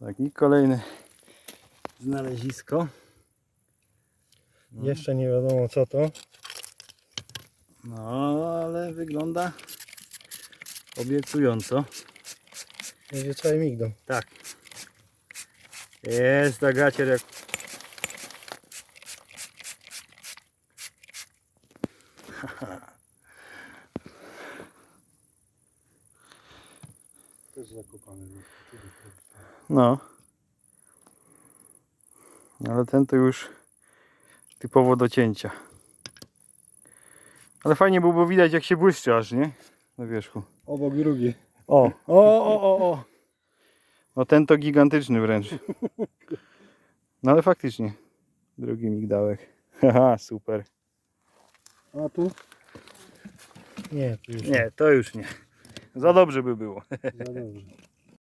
Tak, i kolejne znalezisko. Jeszcze nie wiadomo co to. No, ale wygląda obiecująco. Będzie cały migdał. Tak. Jest ta gacier jak... Też zakopany. No. Ale ten to już typowo do cięcia. Ale fajnie byłoby widać jak się błyszczy aż, nie? Na wierzchu. Obok drugi. O, o, o, o, o. No ten to gigantyczny wręcz. No ale faktycznie. Drugi migdałek. Haha, super. A tu? Nie, tu już Nie, to już nie. Za dobrze by było. Za dobrze.